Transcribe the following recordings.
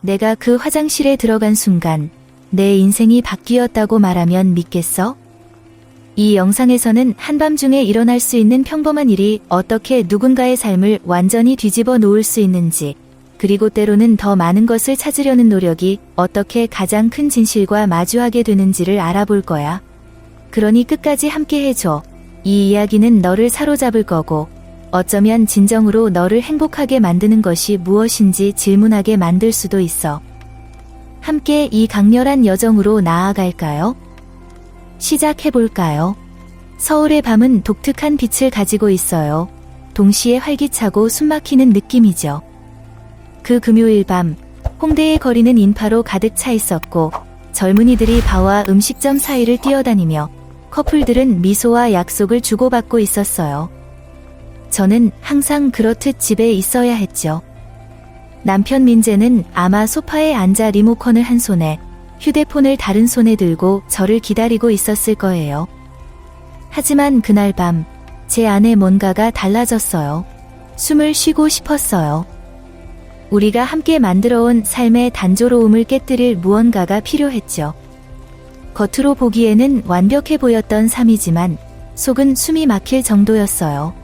내가 그 화장실에 들어간 순간 내 인생이 바뀌었다고 말하면 믿겠어? 이 영상에서는 한밤중에 일어날 수 있는 평범한 일이 어떻게 누군가의 삶을 완전히 뒤집어 놓을 수 있는지, 그리고 때로는 더 많은 것을 찾으려는 노력이 어떻게 가장 큰 진실과 마주하게 되는지를 알아볼 거야. 그러니 끝까지 함께 해줘. 이 이야기는 너를 사로잡을 거고, 어쩌면 진정으로 너를 행복하게 만드는 것이 무엇인지 질문하게 만들 수도 있어. 함께 이 강렬한 여정으로 나아갈까요? 시작해볼까요? 서울의 밤은 독특한 빛을 가지고 있어요. 동시에 활기차고 숨막히는 느낌이죠. 그 금요일 밤, 홍대의 거리는 인파로 가득 차 있었고, 젊은이들이 바와 음식점 사이를 뛰어다니며 커플들은 미소와 약속을 주고받고 있었어요. 저는 항상 그렇듯 집에 있어야 했죠. 남편 민재는 아마 소파에 앉아 리모컨을 한 손에 휴대폰을 다른 손에 들고 저를 기다리고 있었을 거예요. 하지만 그날 밤, 제 안에 뭔가가 달라졌어요. 숨을 쉬고 싶었어요. 우리가 함께 만들어온 삶의 단조로움을 깨뜨릴 무언가가 필요했죠. 겉으로 보기에는 완벽해 보였던 삶이지만 속은 숨이 막힐 정도였어요.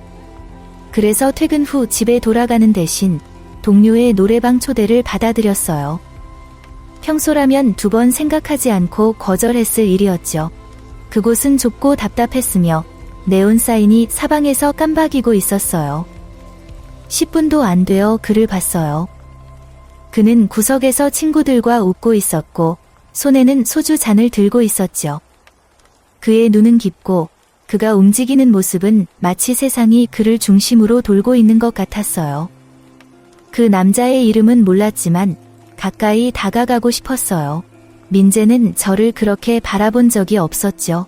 그래서 퇴근 후 집에 돌아가는 대신 동료의 노래방 초대를 받아들였어요. 평소라면 두 번 생각하지 않고 거절했을 일이었죠. 그곳은 좁고 답답했으며 네온 사인이 사방에서 깜박이고 있었어요. 10분도 안 되어 그를 봤어요. 그는 구석에서 친구들과 웃고 있었고 손에는 소주 잔을 들고 있었죠. 그의 눈은 깊고 그가 움직이는 모습은 마치 세상이 그를 중심으로 돌고 있는 것 같았어요. 그 남자의 이름은 몰랐지만 가까이 다가가고 싶었어요. 민재는 저를 그렇게 바라본 적이 없었죠.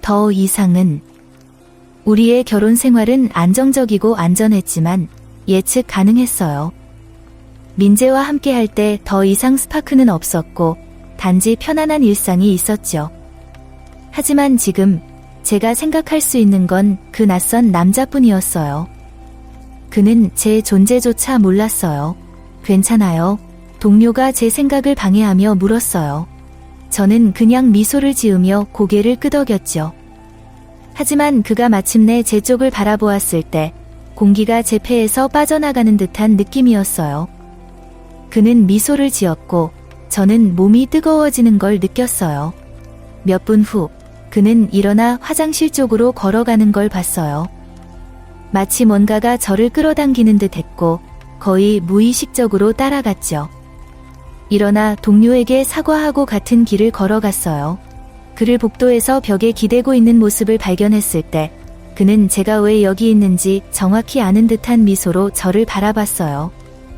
더 이상은 우리의 결혼 생활은 안정적이고 안전했지만 예측 가능했어요. 민재와 함께 할 때 더 이상 스파크는 없었고 단지 편안한 일상이 있었죠. 하지만 지금 제가 생각할 수 있는 건 그 낯선 남자뿐이었어요. 그는 제 존재조차 몰랐어요. 괜찮아요. 동료가 제 생각을 방해하며 물었어요. 저는 그냥 미소를 지으며 고개를 끄덕였죠. 하지만 그가 마침내 제 쪽을 바라보았을 때 공기가 제 폐에서 빠져나가는 듯한 느낌이었어요. 그는 미소를 지었고 저는 몸이 뜨거워지는 걸 느꼈어요. 몇 분 후, 그는 일어나 화장실 쪽으로 걸어가는 걸 봤어요. 마치 뭔가가 저를 끌어당기는 듯 했고, 거의 무의식적으로 따라갔죠. 일어나 동료에게 사과하고 같은 길을 걸어갔어요. 그를 복도에서 벽에 기대고 있는 모습을 발견했을 때, 그는 제가 왜 여기 있는지 정확히 아는 듯한 미소로 저를 바라봤어요.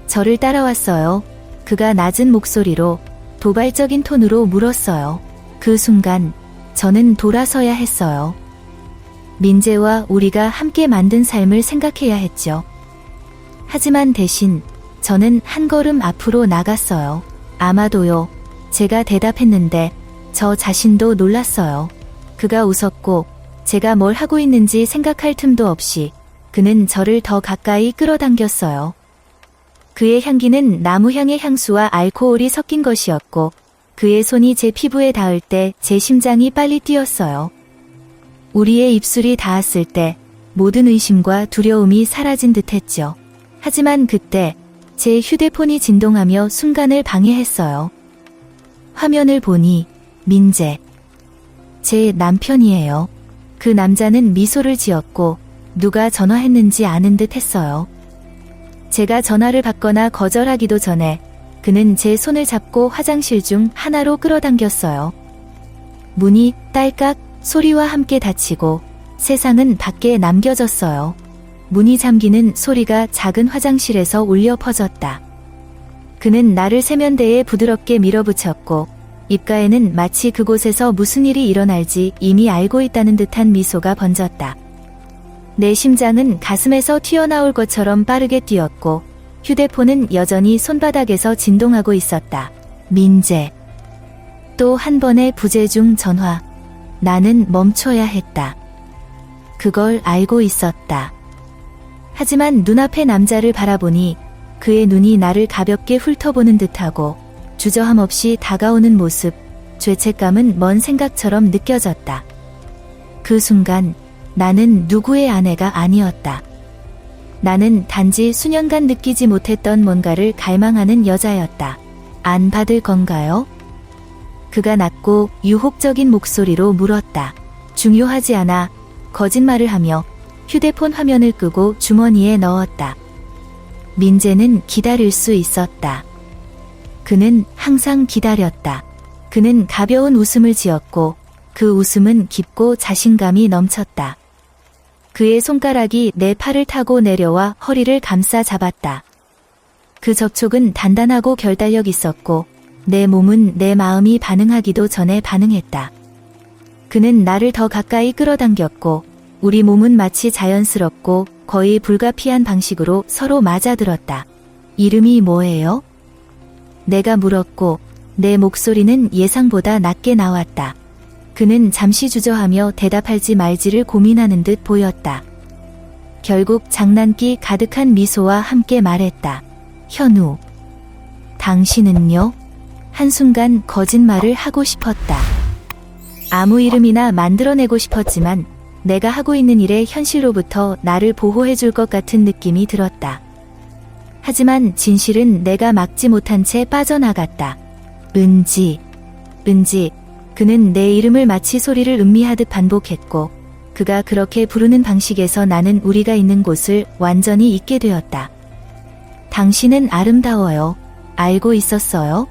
저를 따라왔어요. 그가 낮은 목소리로 도발적인 톤으로 물었어요. 그 순간 저는 돌아서야 했어요. 민재와 우리가 함께 만든 삶을 생각해야 했죠. 하지만 대신 저는 한 걸음 앞으로 나갔어요. 아마도요. 제가 대답했는데 저 자신도 놀랐어요. 그가 웃었고 제가 뭘 하고 있는지 생각할 틈도 없이 그는 저를 더 가까이 끌어당겼어요. 그의 향기는 나무향의 향수와 알코올이 섞인 것이었고 그의 손이 제 피부에 닿을 때 제 심장이 빨리 뛰었어요. 우리의 입술이 닿았을 때 모든 의심과 두려움이 사라진 듯 했죠. 하지만 그때 제 휴대폰이 진동하며 순간을 방해했어요. 화면을 보니 민재. 제 남편이에요. 그 남자는 미소를 지었고 누가 전화했는지 아는 듯 했어요. 제가 전화를 받거나 거절하기도 전에 그는 제 손을 잡고 화장실 중 하나로 끌어당겼어요. 문이 딸깍 소리와 함께 닫히고 세상은 밖에 남겨졌어요. 문이 잠기는 소리가 작은 화장실에서 울려 퍼졌다. 그는 나를 세면대에 부드럽게 밀어붙였고 입가에는 마치 그곳에서 무슨 일이 일어날지 이미 알고 있다는 듯한 미소가 번졌다. 내 심장은 가슴에서 튀어나올 것처럼 빠르게 뛰었고 휴대폰은 여전히 손바닥에서 진동하고 있었다. 민재. 또 한 번의 부재중 전화. 나는 멈춰야 했다. 그걸 알고 있었다. 하지만 눈앞의 남자를 바라보니 그의 눈이 나를 가볍게 훑어보는 듯하고 주저함 없이 다가오는 모습, 죄책감은 먼 생각처럼 느껴졌다. 그 순간 나는 누구의 아내가 아니었다. 나는 단지 수년간 느끼지 못했던 뭔가를 갈망하는 여자였다. 안 받을 건가요? 그가 낮고 유혹적인 목소리로 물었다. 중요하지 않아. 거짓말을 하며 휴대폰 화면을 끄고 주머니에 넣었다. 민재는 기다릴 수 있었다. 그는 항상 기다렸다. 그는 가벼운 웃음을 지었고 그 웃음은 깊고 자신감이 넘쳤다. 그의 손가락이 내 팔을 타고 내려와 허리를 감싸 잡았다. 그 접촉은 단단하고 결단력 있었고 내 몸은 내 마음이 반응하기도 전에 반응했다. 그는 나를 더 가까이 끌어당겼고 우리 몸은 마치 자연스럽고 거의 불가피한 방식으로 서로 맞아들었다. 이름이 뭐예요? 내가 물었고 내 목소리는 예상보다 낮게 나왔다. 그는 잠시 주저하며 대답할지 말지를 고민하는 듯 보였다. 결국 장난기 가득한 미소와 함께 말했다. 현우. 당신은요? 한순간 거짓말을 하고 싶었다. 아무 이름이나 만들어내고 싶었지만 내가 하고 있는 일의 현실로부터 나를 보호해줄 것 같은 느낌이 들었다. 하지만 진실은 내가 막지 못한 채 빠져나갔다. 은지, 은지, 그는 내 이름을 마치 소리를 음미하듯 반복했고, 그가 그렇게 부르는 방식에서 나는 우리가 있는 곳을 완전히 잊게 되었다. 당신은 아름다워요. 알고 있었어요?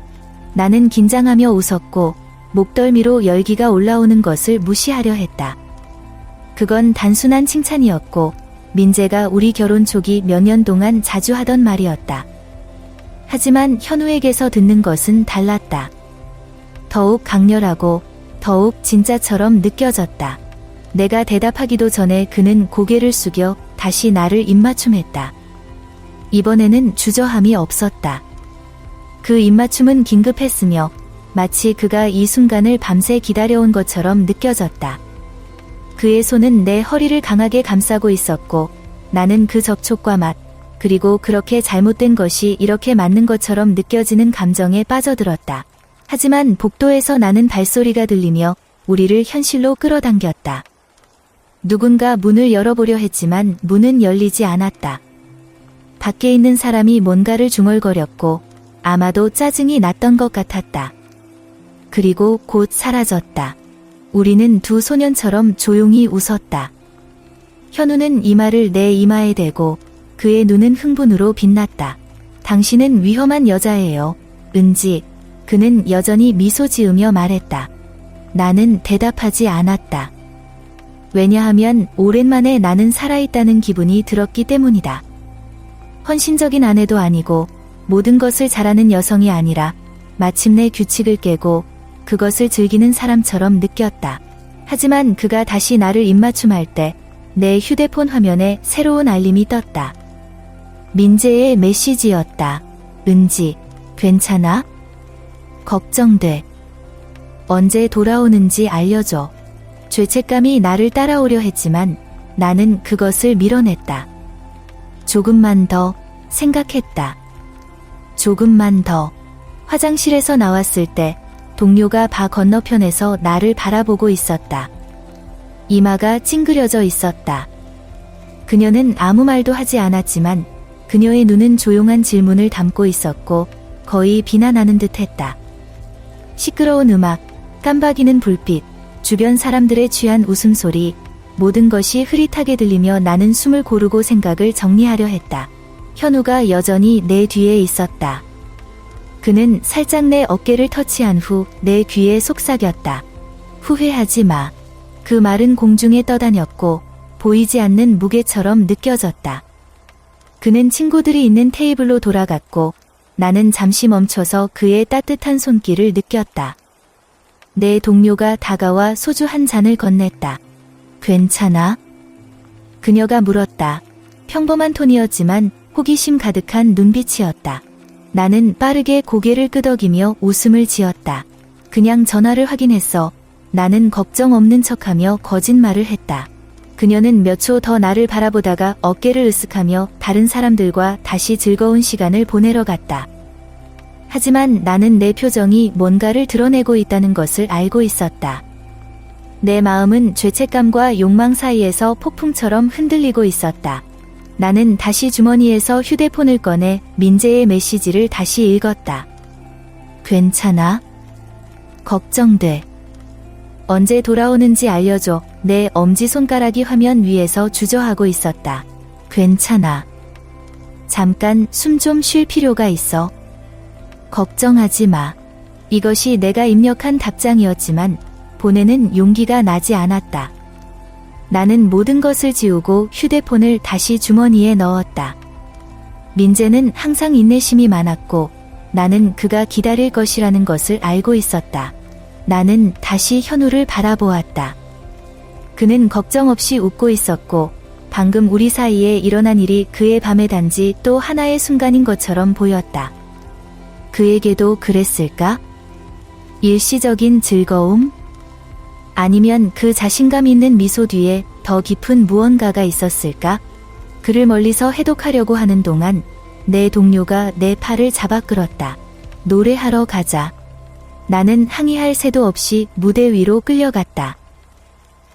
나는 긴장하며 웃었고, 목덜미로 열기가 올라오는 것을 무시하려 했다. 그건 단순한 칭찬이었고, 민재가 우리 결혼 초기 몇 년 동안 자주 하던 말이었다. 하지만 현우에게서 듣는 것은 달랐다. 더욱 강렬하고 더욱 진짜처럼 느껴졌다. 내가 대답하기도 전에 그는 고개를 숙여 다시 나를 입맞춤했다. 이번에는 주저함이 없었다. 그 입맞춤은 긴급했으며 마치 그가 이 순간을 밤새 기다려온 것처럼 느껴졌다. 그의 손은 내 허리를 강하게 감싸고 있었고 나는 그 접촉과 맛, 그리고 그렇게 잘못된 것이 이렇게 맞는 것처럼 느껴지는 감정에 빠져들었다. 하지만 복도에서 나는 발소리가 들리며 우리를 현실로 끌어당겼다. 누군가 문을 열어보려 했지만 문은 열리지 않았다. 밖에 있는 사람이 뭔가를 중얼거렸고 아마도 짜증이 났던 것 같았다. 그리고 곧 사라졌다. 우리는 두 소년처럼 조용히 웃었다. 현우는 이마를 내 이마에 대고 그의 눈은 흥분으로 빛났다. 당신은 위험한 여자예요. 은지. 그는 여전히 미소 지으며 말했다. 나는 대답하지 않았다. 왜냐하면 오랜만에 나는 살아있다는 기분이 들었기 때문이다. 헌신적인 아내도 아니고 모든 것을 잘하는 여성이 아니라 마침내 규칙을 깨고 그것을 즐기는 사람처럼 느꼈다. 하지만 그가 다시 나를 입맞춤할 때 내 휴대폰 화면에 새로운 알림이 떴다. 민재의 메시지였다. 은지, 괜찮아? 걱정돼. 언제 돌아오는지 알려줘. 죄책감이 나를 따라오려 했지만 나는 그것을 밀어냈다. 조금만 더 생각했다. 조금만 더. 화장실에서 나왔을 때 동료가 바 건너편에서 나를 바라보고 있었다. 이마가 찡그려져 있었다. 그녀는 아무 말도 하지 않았지만 그녀의 눈은 조용한 질문을 담고 있었고 거의 비난하는 듯 했다. 시끄러운 음악, 깜박이는 불빛, 주변 사람들의 취한 웃음소리, 모든 것이 흐릿하게 들리며 나는 숨을 고르고 생각을 정리하려 했다. 현우가 여전히 내 뒤에 있었다. 그는 살짝 내 어깨를 터치한 후 내 귀에 속삭였다. 후회하지 마. 그 말은 공중에 떠다녔고 보이지 않는 무게처럼 느껴졌다. 그는 친구들이 있는 테이블로 돌아갔고 나는 잠시 멈춰서 그의 따뜻한 손길을 느꼈다. 내 동료가 다가와 소주 한 잔을 건넸다. 괜찮아? 그녀가 물었다. 평범한 톤이었지만 호기심 가득한 눈빛이었다. 나는 빠르게 고개를 끄덕이며 웃음을 지었다. 그냥 전화를 확인했어. 나는 걱정 없는 척하며 거짓말을 했다. 그녀는 몇 초 더 나를 바라보다가 어깨를 으쓱하며 다른 사람들과 다시 즐거운 시간을 보내러 갔다. 하지만 나는 내 표정이 뭔가를 드러내고 있다는 것을 알고 있었다. 내 마음은 죄책감과 욕망 사이에서 폭풍처럼 흔들리고 있었다. 나는 다시 주머니에서 휴대폰을 꺼내 민재의 메시지를 다시 읽었다. 괜찮아? 걱정돼. 언제 돌아오는지 알려줘. 내 엄지손가락이 화면 위에서 주저하고 있었다. 괜찮아. 잠깐 숨 좀 쉴 필요가 있어. 걱정하지 마. 이것이 내가 입력한 답장이었지만 보내는 용기가 나지 않았다. 나는 모든 것을 지우고 휴대폰을 다시 주머니에 넣었다. 민재는 항상 인내심이 많았고 나는 그가 기다릴 것이라는 것을 알고 있었다. 나는 다시 현우를 바라보았다. 그는 걱정 없이 웃고 있었고 방금 우리 사이에 일어난 일이 그의 밤의 단지 또 하나의 순간인 것처럼 보였다. 그에게도 그랬을까? 일시적인 즐거움? 아니면 그 자신감 있는 미소 뒤에 더 깊은 무언가가 있었을까? 그를 멀리서 해독하려고 하는 동안 내 동료가 내 팔을 잡아 끌었다. 노래하러 가자. 나는 항의할 새도 없이 무대 위로 끌려갔다.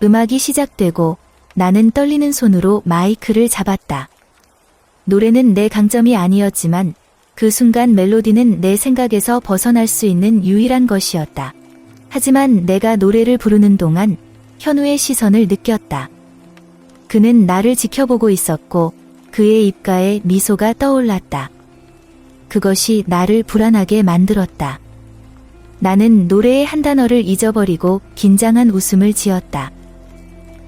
음악이 시작되고 나는 떨리는 손으로 마이크를 잡았다. 노래는 내 강점이 아니었지만 그 순간 멜로디는 내 생각에서 벗어날 수 있는 유일한 것이었다. 하지만 내가 노래를 부르는 동안 현우의 시선을 느꼈다. 그는 나를 지켜보고 있었고 그의 입가에 미소가 떠올랐다. 그것이 나를 불안하게 만들었다. 나는 노래의 한 단어를 잊어버리고 긴장한 웃음을 지었다.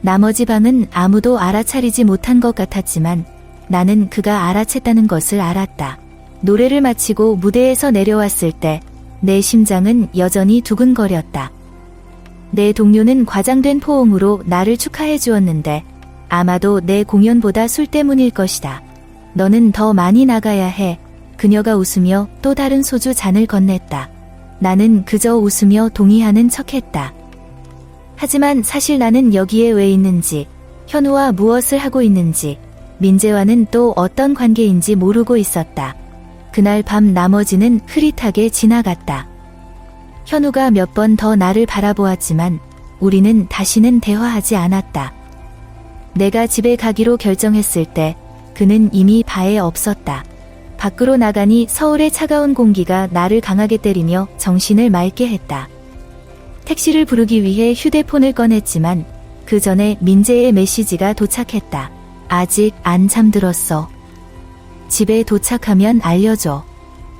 나머지 방은 아무도 알아차리지 못한 것 같았지만 나는 그가 알아챘다는 것을 알았다. 노래를 마치고 무대에서 내려왔을 때 내 심장은 여전히 두근거렸다. 내 동료는 과장된 포옹으로 나를 축하해 주었는데 아마도 내 공연보다 술 때문일 것이다. 너는 더 많이 나가야 해. 그녀가 웃으며 또 다른 소주 잔을 건넸다. 나는 그저 웃으며 동의하는 척했다. 하지만 사실 나는 여기에 왜 있는지, 현우와 무엇을 하고 있는지, 민재와는 또 어떤 관계인지 모르고 있었다. 그날 밤 나머지는 흐릿하게 지나갔다. 현우가 몇 번 더 나를 바라보았지만 우리는 다시는 대화하지 않았다. 내가 집에 가기로 결정했을 때 그는 이미 바에 없었다. 밖으로 나가니 서울의 차가운 공기가 나를 강하게 때리며 정신을 맑게 했다. 택시를 부르기 위해 휴대폰을 꺼냈지만 그 전에 민재의 메시지가 도착했다. 아직 안 잠들었어. 집에 도착하면 알려줘.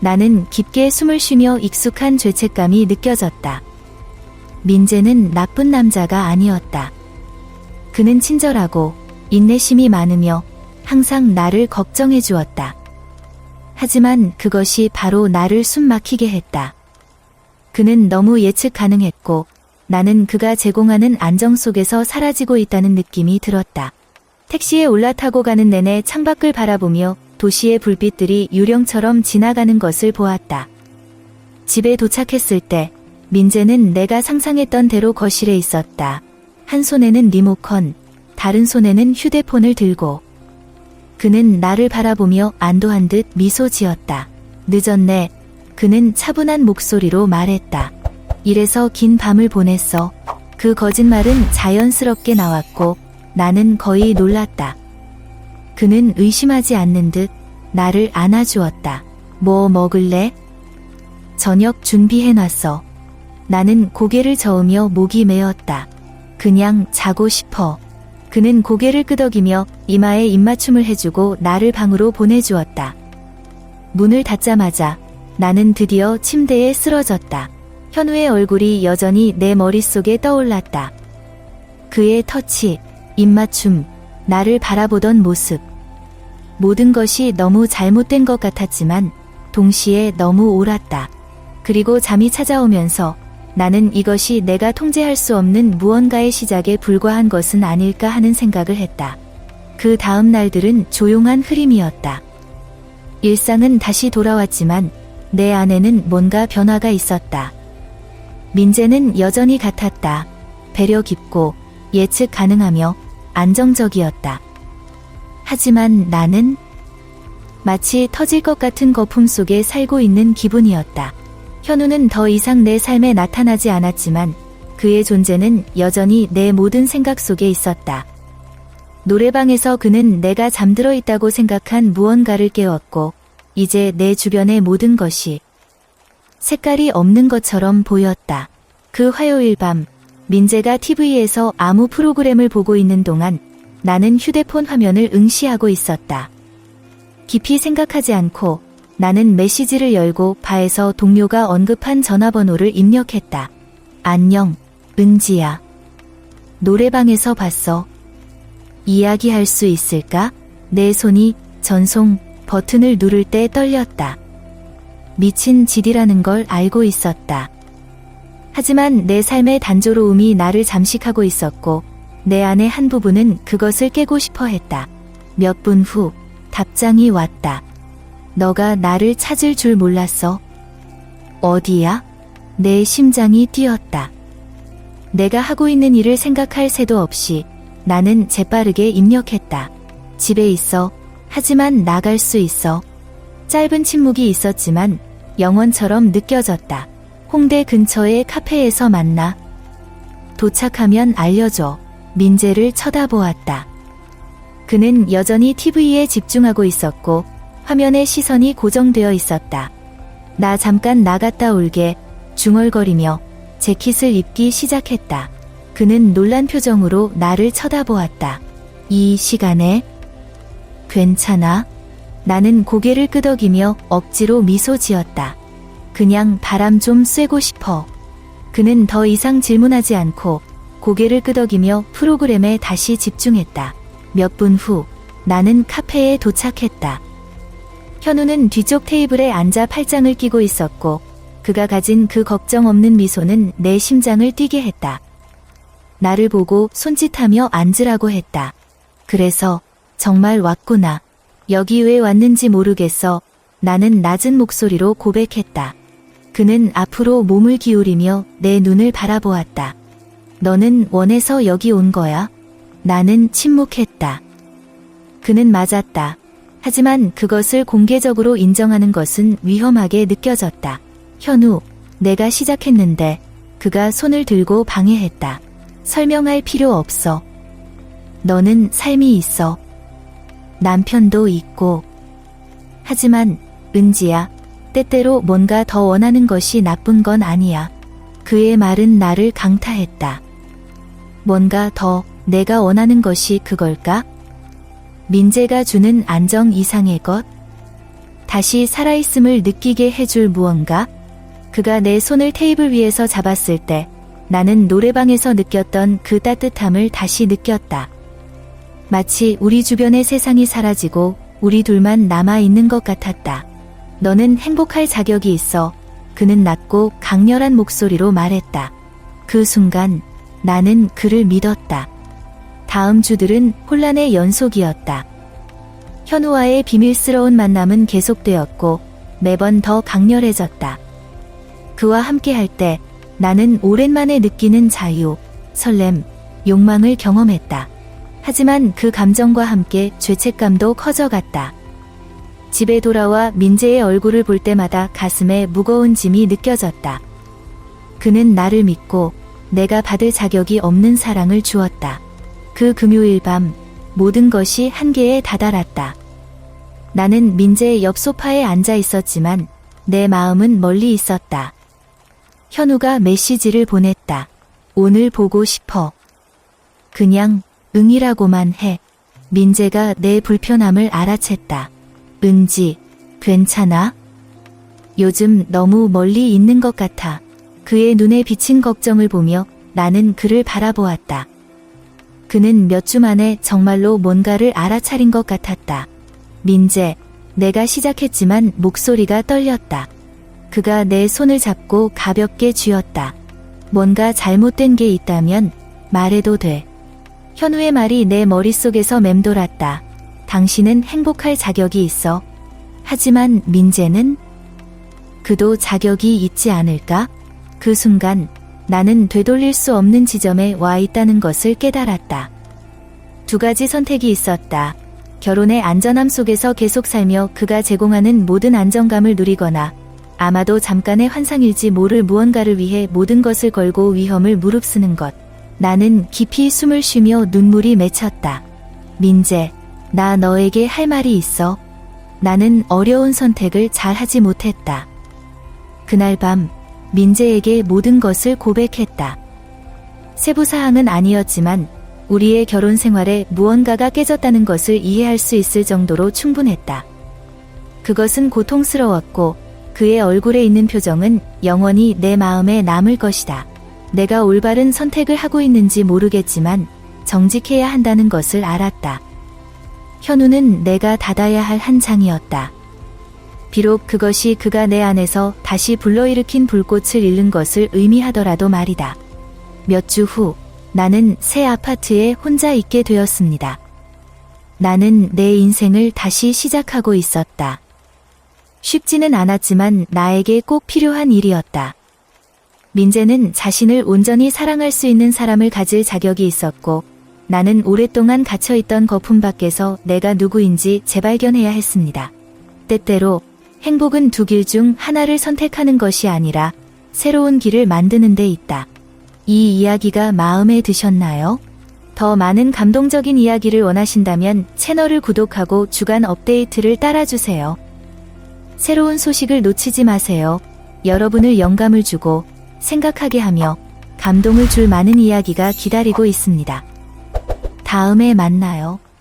나는 깊게 숨을 쉬며 익숙한 죄책감이 느껴졌다. 민재는 나쁜 남자가 아니었다. 그는 친절하고 인내심이 많으며 항상 나를 걱정해 주었다. 하지만 그것이 바로 나를 숨 막히게 했다. 그는 너무 예측 가능했고 나는 그가 제공하는 안정 속에서 사라지고 있다는 느낌이 들었다. 택시에 올라타고 가는 내내 창밖을 바라보며 도시의 불빛들이 유령처럼 지나가는 것을 보았다. 집에 도착했을 때 민재는 내가 상상했던 대로 거실에 있었다. 한 손에는 리모컨, 다른 손에는 휴대폰을 들고 그는 나를 바라보며 안도한 듯 미소 지었다. 늦었네. 그는 차분한 목소리로 말했다. 이래서 긴 밤을 보냈어. 그 거짓말은 자연스럽게 나왔고 나는 거의 놀랐다. 그는 의심하지 않는 듯 나를 안아주었다. 뭐 먹을래? 저녁 준비해놨어. 나는 고개를 저으며 목이 메었다. 그냥 자고 싶어. 그는 고개를 끄덕이며 이마에 입맞춤을 해주고 나를 방으로 보내주었다. 문을 닫자마자 나는 드디어 침대에 쓰러졌다. 현우의 얼굴이 여전히 내 머릿속에 떠올랐다. 그의 터치, 입맞춤, 나를 바라보던 모습. 모든 것이 너무 잘못된 것 같았지만 동시에 너무 옳았다. 그리고 잠이 찾아오면서 나는 이것이 내가 통제할 수 없는 무언가의 시작에 불과한 것은 아닐까 하는 생각을 했다. 그 다음 날들은 조용한 흐림이었다. 일상은 다시 돌아왔지만 내 안에는 뭔가 변화가 있었다. 민재는 여전히 같았다. 배려 깊고 예측 가능하며 안정적이었다. 하지만 나는 마치 터질 것 같은 거품 속에 살고 있는 기분이었다. 현우는 더 이상 내 삶에 나타나지 않았지만 그의 존재는 여전히 내 모든 생각 속에 있었다. 노래방에서 그는 내가 잠들어 있다고 생각한 무언가를 깨웠고, 이제 내 주변의 모든 것이 색깔이 없는 것처럼 보였다. 그 화요일 밤, 민재가 TV에서 아무 프로그램을 보고 있는 동안 나는 휴대폰 화면을 응시하고 있었다. 깊이 생각하지 않고 나는 메시지를 열고 바에서 동료가 언급한 전화번호를 입력했다. 안녕, 은지야. 노래방에서 봤어. 이야기할 수 있을까? 내 손이 전송 버튼을 누를 때 떨렸다. 미친 짓이라는 걸 알고 있었다. 하지만 내 삶의 단조로움이 나를 잠식하고 있었고, 내 안의 한 부분은 그것을 깨고 싶어 했다. 몇 분 후, 답장이 왔다. 너가 나를 찾을 줄 몰랐어. 어디야? 내 심장이 뛰었다. 내가 하고 있는 일을 생각할 새도 없이 나는 재빠르게 입력했다. 집에 있어. 하지만 나갈 수 있어. 짧은 침묵이 있었지만 영원처럼 느껴졌다. 홍대 근처의 카페에서 만나. 도착하면 알려줘. 민재를 쳐다보았다. 그는 여전히 TV에 집중하고 있었고 화면에 시선이 고정되어 있었다. 나 잠깐 나갔다 올게 중얼거리며 재킷을 입기 시작했다. 그는 놀란 표정으로 나를 쳐다보았다. 이 시간에 괜찮아? 나는 고개를 끄덕이며 억지로 미소 지었다. 그냥 바람 좀 쐬고 싶어. 그는 더 이상 질문하지 않고 고개를 끄덕이며 프로그램에 다시 집중했다. 몇 분 후 나는 카페에 도착했다. 현우는 뒤쪽 테이블에 앉아 팔짱을 끼고 있었고 그가 가진 그 걱정 없는 미소는 내 심장을 뛰게 했다. 나를 보고 손짓하며 앉으라고 했다. 그래서 정말 왔구나. 여기 왜 왔는지 모르겠어. 나는 낮은 목소리로 고백했다. 그는 앞으로 몸을 기울이며 내 눈을 바라보았다. 너는 원해서 여기 온 거야? 나는 침묵했다. 그는 맞았다. 하지만 그것을 공개적으로 인정하는 것은 위험하게 느껴졌다. 현우, 내가 시작했는데 그가 손을 들고 방해했다. 설명할 필요 없어. 너는 삶이 있어. 남편도 있고. 하지만, 은지야, 때때로 뭔가 더 원하는 것이 나쁜 건 아니야. 그의 말은 나를 강타했다. 뭔가 더 내가 원하는 것이 그걸까? 민재가 주는 안정 이상의 것? 다시 살아있음을 느끼게 해줄 무언가? 그가 내 손을 테이블 위에서 잡았을 때 나는 노래방에서 느꼈던 그 따뜻함을 다시 느꼈다. 마치 우리 주변의 세상이 사라지고 우리 둘만 남아 있는 것 같았다. 너는 행복할 자격이 있어. 그는 낮고 강렬한 목소리로 말했다. 그 순간 나는 그를 믿었다. 다음 주들은 혼란의 연속이었다. 현우와의 비밀스러운 만남은 계속되었고 매번 더 강렬해졌다. 그와 함께할 때 나는 오랜만에 느끼는 자유, 설렘, 욕망을 경험했다. 하지만 그 감정과 함께 죄책감도 커져갔다. 집에 돌아와 민재의 얼굴을 볼 때마다 가슴에 무거운 짐이 느껴졌다. 그는 나를 믿고 내가 받을 자격이 없는 사랑을 주었다. 그 금요일 밤 모든 것이 한계에 다다랐다. 나는 민재의 옆 소파에 앉아 있었지만 내 마음은 멀리 있었다. 현우가 메시지를 보냈다. 오늘 보고 싶어. 그냥 응이라고만 해. 민재가 내 불편함을 알아챘다. 은지, 괜찮아? 요즘 너무 멀리 있는 것 같아. 그의 눈에 비친 걱정을 보며 나는 그를 바라보았다. 그는 몇 주 만에 정말로 뭔가를 알아차린 것 같았다. 민재, 내가 시작했지만 목소리가 떨렸다. 그가 내 손을 잡고 가볍게 쥐었다. 뭔가 잘못된 게 있다면 말해도 돼. 현우의 말이 내 머릿속에서 맴돌았다. 당신은 행복할 자격이 있어. 하지만 민재는 그도 자격이 있지 않을까? 그 순간 나는 되돌릴 수 없는 지점에 와 있다는 것을 깨달았다. 두 가지 선택이 있었다. 결혼의 안전함 속에서 계속 살며 그가 제공하는 모든 안정감을 누리거나 아마도 잠깐의 환상일지 모를 무언가를 위해 모든 것을 걸고 위험을 무릅쓰는 것. 나는 깊이 숨을 쉬며 눈물이 맺혔다. 민재, 나 너에게 할 말이 있어. 나는 어려운 선택을 잘 하지 못했다. 그날 밤, 민재에게 모든 것을 고백했다. 세부 사항은 아니었지만 우리의 결혼 생활에 무언가가 깨졌다는 것을 이해할 수 있을 정도로 충분했다. 그것은 고통스러웠고 그의 얼굴에 있는 표정은 영원히 내 마음에 남을 것이다. 내가 올바른 선택을 하고 있는지 모르겠지만 정직해야 한다는 것을 알았다. 현우는 내가 닫아야 할 한 장이었다. 비록 그것이 그가 내 안에서 다시 불러일으킨 불꽃을 잃는 것을 의미하더라도 말이다. 몇 주 후, 나는 새 아파트에 혼자 있게 되었습니다. 나는 내 인생을 다시 시작하고 있었다. 쉽지는 않았지만 나에게 꼭 필요한 일이었다. 민재는 자신을 온전히 사랑할 수 있는 사람을 가질 자격이 있었고, 나는 오랫동안 갇혀있던 거품 밖에서 내가 누구인지 재발견해야 했습니다. 때때로 행복은 두 길 중 하나를 선택하는 것이 아니라 새로운 길을 만드는 데 있다. 이 이야기가 마음에 드셨나요? 더 많은 감동적인 이야기를 원하신다면 채널을 구독하고 주간 업데이트를 따라주세요. 새로운 소식을 놓치지 마세요. 여러분을 영감을 주고 생각하게 하며 감동을 줄 많은 이야기가 기다리고 있습니다. 다음에 만나요.